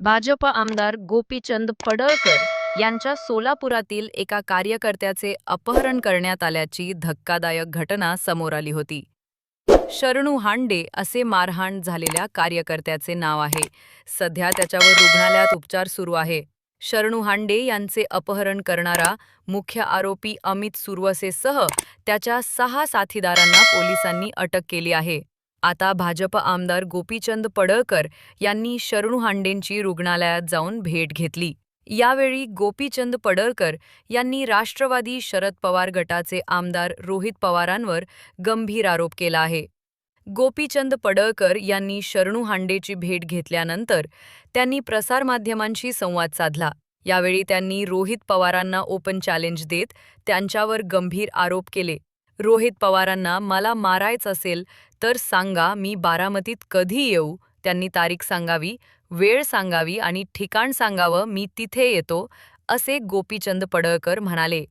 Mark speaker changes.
Speaker 1: भाजप आमदार गोपीचंद पडळकर यांच्या सोलापुरातील एका कार्यकर्त्याचे अपहरण करण्यात आल्याची धक्कादायक घटना समोर आली होती. शरणू हांडे असे मारहाण झालेल्या कार्यकर्त्याचे नाव आहे. सध्या त्याच्यावर रुग्णालयात उपचार सुरू आहे. शरणू हांडे यांचे अपहरण करणारा मुख्य आरोपी अमित सुरवसेसह त्याच्या सहा साथीदारांना पोलिसांनी अटक केली आहे. आता भाजप आमदार गोपीचंद पडळकर यांनी शरणू हांडेंची रुग्णालयात जाऊन भेट घेतली. यावेळी गोपीचंद पडळकर यांनी राष्ट्रवादी शरद पवार गटाचे आमदार रोहित पवारांवर गंभीर आरोप केला आहे. गोपीचंद पडळकर यांनी शरणू हांडेची भेट घेतल्यानंतर त्यांनी प्रसारमाध्यमांशी संवाद साधला. यावेळी त्यांनी रोहित पवारांना ओपन चॅलेंज देत त्यांच्यावर गंभीर आरोप केले. रोहित पवारांना मला मारायचं असेल तर सांगा मी बारामतीत कधी येऊ त्यांनी तारीख सांगावी वेळ सांगावी आणि ठिकाण सांगावं मी तिथे येतो असे गोपीचंद पडळकर म्हणाले.